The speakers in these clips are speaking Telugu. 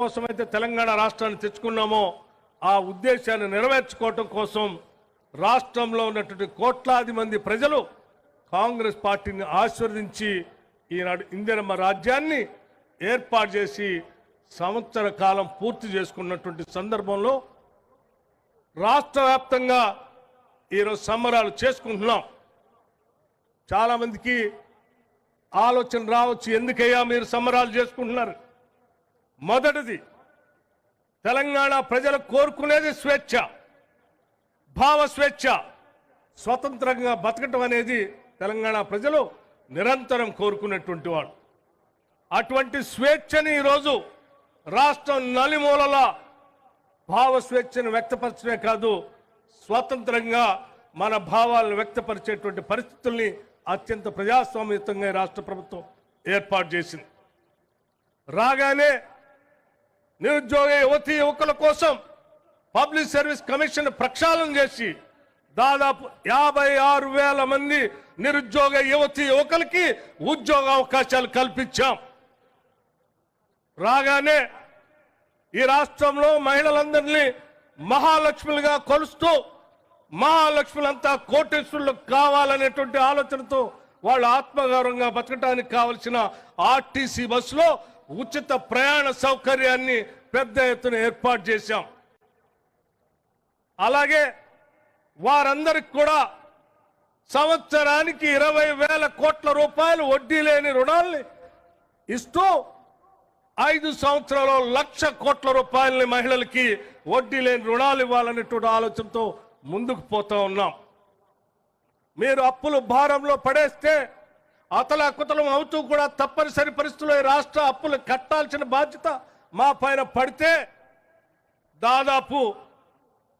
కోసమైతే తెలంగాణ రాష్ట్రాన్ని తెచ్చుకున్నామో ఆ ఉద్దేశాన్ని నెరవేర్చుకోవటం కోసం రాష్ట్రంలో ఉన్నటువంటి కోట్లాది మంది ప్రజలు కాంగ్రెస్ పార్టీని ఆశీర్వదించి ఈనాడు ఇందిరమ్మ రాజ్యాన్ని ఏర్పాటు చేసి సంవత్సర కాలం పూర్తి చేసుకున్నటువంటి సందర్భంలో రాష్ట్ర వ్యాప్తంగా ఈరోజు సంబరాలు చేసుకుంటున్నాం. చాలామందికి ఆలోచన రావచ్చు ఎందుకయ్యా మీరు సంబరాలు చేసుకుంటున్నారు? మొదటిది తెలంగాణ ప్రజలు కోరుకునేది స్వేచ్ఛ భావ స్వేచ్ఛ. స్వతంత్రంగా బతకటం అనేది తెలంగాణ ప్రజలు నిరంతరం కోరుకునేటువంటి వాడు. అటువంటి స్వేచ్ఛని ఈరోజు రాష్ట్రం నలిమూలలా భావ స్వేచ్ఛను వ్యక్తపరచడమే కాదు స్వతంత్రంగా మన భావాలను వ్యక్తపరిచేటువంటి పరిస్థితుల్ని అత్యంత ప్రజాస్వామ్యతంగా రాష్ట్ర ప్రభుత్వం ఏర్పాటు చేసింది. రాగానే నిరుద్యోగ యువతి యువకుల కోసం పబ్లిక్ సర్వీస్ కమిషన్ ప్రక్షాళన చేసి దాదాపు యాభై ఆరు వేల మంది నిరుద్యోగ యువతి యువకులకి ఉద్యోగ అవకాశాలు కల్పించాం. రాగానే ఈ రాష్ట్రంలో మహిళలందరినీ మహాలక్ష్ములుగా కొలుస్తూ మహాలక్ష్ములంతా కోటేశ్వరులు కావాలనేటువంటి ఆలోచనతో వాళ్ళు ఆత్మగౌరవంగా బతకడానికి కావలసిన ఆర్టీసీ బస్సులో ఉచిత ప్రయాణ సౌకర్యాన్ని పెద్ద ఎత్తున ఏర్పాటు చేశాం. అలాగే వారందరికి కూడా సంవత్సరానికి ఇరవై వేల కోట్ల రూపాయలు వడ్డీ లేని రుణాల్ని ఇస్తూ ఐదు సంవత్సరాల్లో లక్ష కోట్ల రూపాయలని మహిళలకి వడ్డీ లేని రుణాలు ఇవ్వాలనేటువంటి ఆలోచనతో ముందుకు పోతా ఉన్నాం. మీరు అప్పులు భారంలో పడేస్తే అతలాకుతలం అవుతూ కూడా తప్పనిసరి పరిస్థితుల్లో రాష్ట్ర అప్పులు కట్టాల్సిన బాధ్యత మా పైన పడితే దాదాపు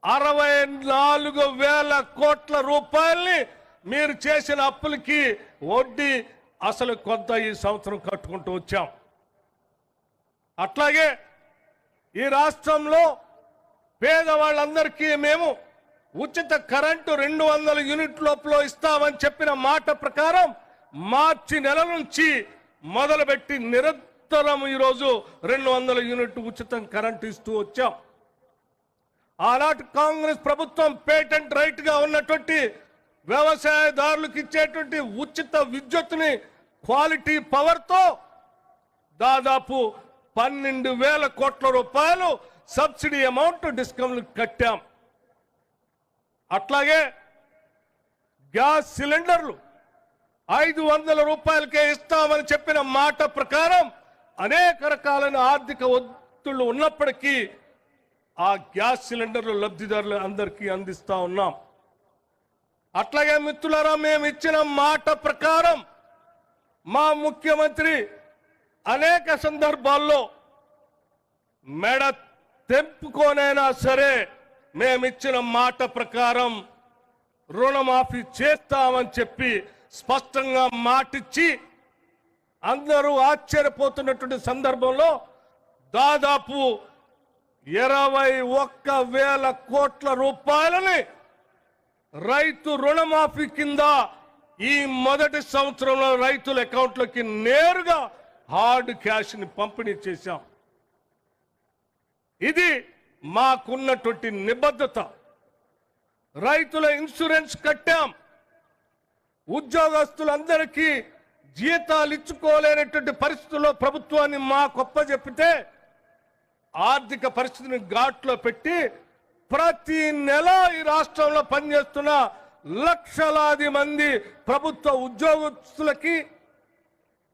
అరవై నాలుగు వేల కోట్ల రూపాయల్ని మీరు చేసిన అప్పులకి వడ్డీ అసలు కొంత ఈ సంవత్సరం కట్టుకుంటూ వచ్చాం. అట్లాగే ఈ రాష్ట్రంలో పేదవాళ్ళందరికీ మేము ఉచిత కరెంటు రెండు వందల యూనిట్ లోపల ఇస్తామని చెప్పిన మాట ప్రకారం మార్చి నెల నుంచి మొదలుపెట్టి నిరంతరం ఈరోజు రెండు వందల యూనిట్ ఉచితం కరెంటు ఇస్తూ వచ్చాం. ఆనాటి కాంగ్రెస్ ప్రభుత్వం పేటెంట్ రైట్గా ఉన్నటువంటి వ్యవసాయదారులకు ఇచ్చేటువంటి ఉచిత విద్యుత్ని క్వాలిటీ పవర్తో దాదాపు పన్నెండు వేల కోట్ల రూపాయలు సబ్సిడీ అమౌంట్ డిస్కౌంట్ కట్టాం. అట్లాగే గ్యాస్ సిలిండర్లు ఐదు వందల రూపాయలకే ఇస్తామని చెప్పిన మాట ప్రకారం అనేక రకాలైన ఆర్థిక ఒత్తిళ్ళు ఉన్నప్పటికీ ఆ గ్యాస్ సిలిండర్లు లబ్ధిదారులు అందరికీ అందిస్తా ఉన్నాం. అట్లాగే మిత్రులారా మేము ఇచ్చిన మాట ప్రకారం మా ముఖ్యమంత్రి అనేక సందర్భాల్లో మెడ తెంపుకోనైనా సరే మేమిచ్చిన మాట ప్రకారం రుణమాఫీ చేస్తామని చెప్పి స్పష్టంగా మాటిచ్చి అందరూ ఆశ్చర్యపోతున్నటువంటి సందర్భంలో దాదాపు ఇరవై ఒక్క వేల కోట్ల రూపాయలని రైతు రుణమాఫీ కింద ఈ మొదటి సంవత్సరంలో రైతుల అకౌంట్లోకి నేరుగా హార్డ్ క్యాష్ని పంపిణీ చేశాం. ఇది మాకున్నటువంటి నిబద్ధత. రైతుల ఇన్సూరెన్స్ కట్టాం. ఉద్యోగస్తులందరికీ జీతాలు ఇచ్చుకోలేనటువంటి పరిస్థితుల్లో ప్రభుత్వాన్ని మా గొప్ప చెప్పితే ఆర్థిక పరిస్థితిని ఘాట్లో పెట్టి ప్రతి నెల ఈ రాష్ట్రంలో పనిచేస్తున్న లక్షలాది మంది ప్రభుత్వ ఉద్యోగస్తులకి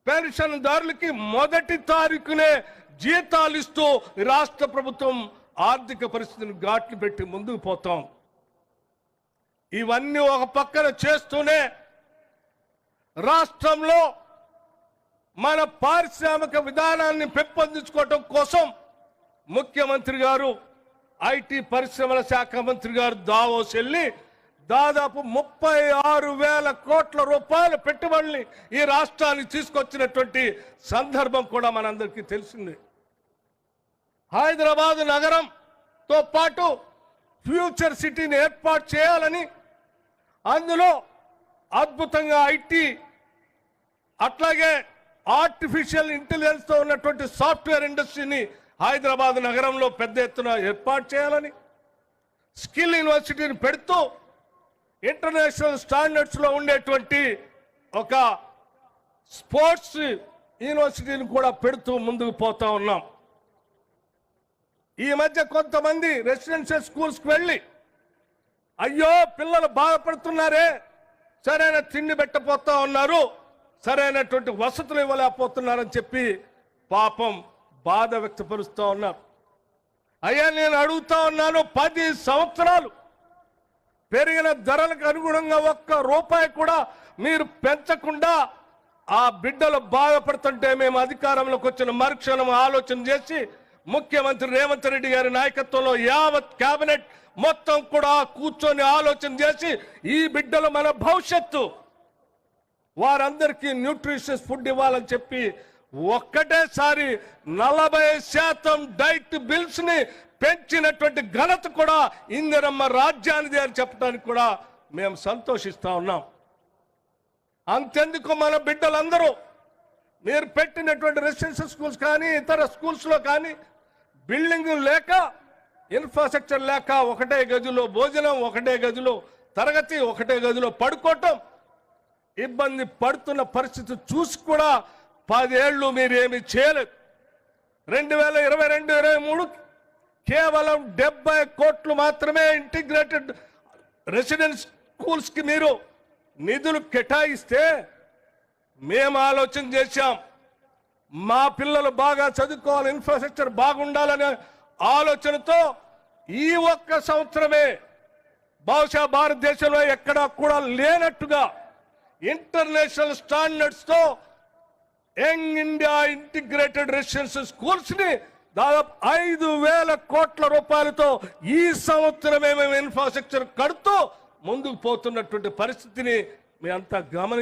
పెన్షన్దారులకి మొదటి తారీఖునే జీతాలు ఇస్తూ రాష్ట్ర ప్రభుత్వం ఆర్థిక పరిస్థితిని ఘాట్లు పెట్టి ముందుకు పోతాం. ఇవన్నీ ఒక పక్కన చేస్తూనే రాష్ట్రంలో మన పారిశ్రామిక విధానాన్ని పెంపొందించుకోవటం కోసం ముఖ్యమంత్రి గారు ఐటీ పరిశ్రమల శాఖ మంత్రి గారు దావోస్ వెళ్ళి దాదాపు ముప్పై ఆరు వేల కోట్ల రూపాయల పెట్టుబడుల్ని ఈ రాష్ట్రానికి తీసుకొచ్చినటువంటి సందర్భం కూడా మనందరికీ తెలిసింది. హైదరాబాద్ నగరంతో పాటు ఫ్యూచర్ సిటీని ఏర్పాటు చేయాలని అందులో అద్భుతంగా ఐటీ అట్లాగే ఆర్టిఫిషియల్ ఇంటెలిజెన్స్తో ఉన్నటువంటి సాఫ్ట్వేర్ ఇండస్ట్రీని హైదరాబాద్ నగరంలో పెద్ద ఎత్తున ఏర్పాటు చేయాలని స్కిల్ యూనివర్సిటీని పెడుతూ ఇంటర్నేషనల్ స్టాండర్డ్స్లో ఉండేటువంటి ఒక స్పోర్ట్స్ యూనివర్సిటీని కూడా పెడుతూ ముందుకు పోతా ఉన్నాం. ఈ మధ్య కొంతమంది రెసిడెన్షియల్ స్కూల్స్కి వెళ్ళి అయ్యో పిల్లలు బాధపడుతున్నారే సరైన తిండి పెట్టపోతా ఉన్నారు. సరైనటువంటి వసతులు ఇవ్వలేకపోతున్నారని చెప్పి పాపం బాధ వ్యక్తపరుస్తూ ఉన్నారు. అయ్యా నేను అడుగుతా ఉన్నాను పది సంవత్సరాలు పెరిగిన ధరలకు అనుగుణంగా ఒక్క రూపాయి కూడా మీరు పెంచకుండా ఆ బిడ్డలు బాధపడుతుంటే మేము అధికారంలోకి వచ్చిన మరుక్షణం ఆలోచన చేసి ముఖ్యమంత్రి రేవంత్ రెడ్డి గారి నాయకత్వంలో యావత్ కేబినెట్ మొత్తం కూడా కూర్చొని ఆలోచన చేసి ఈ బిడ్డలు మన భవిష్యత్తు. వారందరికీ న్యూట్రిషియస్ ఫుడ్ ఇవ్వాలని చెప్పి ఒక్కటేసారి నలభై శాతం డైట్ బిల్స్ని పెంచినటువంటి ఘనత కూడా ఇందిరమ్మ రాజ్యానిది అని చెప్పడానికి కూడా మేము సంతోషిస్తా ఉన్నాం. అంతెందుకు మన బిడ్డలందరూ? మీరు పెట్టినటువంటి రెసిడెన్షియల్ స్కూల్స్ కానీ ఇతర స్కూల్స్లో కానీ బిల్డింగ్ లేక ఇన్ఫ్రాస్ట్రక్చర్ లేక ఒకటే గదిలో భోజనం ఒకటే గదిలో తరగతి ఒకటే గదిలో పడుకోవటం ఇబ్బంది పడుతున్న పరిస్థితి చూసి కూడా పదేళ్ళు మీరేమి చేయలేదు. రెండు వేల ఇరవై రెండు ఇరవై మూడు కేవలం డెబ్బై కోట్లు మాత్రమే ఇంటిగ్రేటెడ్ రెసిడెన్స్ స్కూల్స్కి మీరు నిధులు కేటాయిస్తే మేము ఆలోచన చేశాం. మా పిల్లలు బాగా చదువుకోవాలి ఇన్ఫ్రాస్ట్రక్చర్ బాగుండాలనే ఆలోచనతో ఈ ఒక్క సంవత్సరమే బహుశా భారతదేశంలో ఎక్కడా కూడా లేనట్టుగా ఇంటర్నేషనల్ స్టాండర్డ్స్తో యంగ్ ఇండియా ఇంటిగ్రేటెడ్ రెసిడెన్షియల్ స్కూల్స్ని దాదాపు ఐదు వేల కోట్ల రూపాయలతో ఈ సంవత్సరమే మేము ఇన్ఫ్రాస్ట్రక్చర్ కడుతూ ముందుకు పోతున్నటువంటి పరిస్థితిని మీ అంతా గమనించి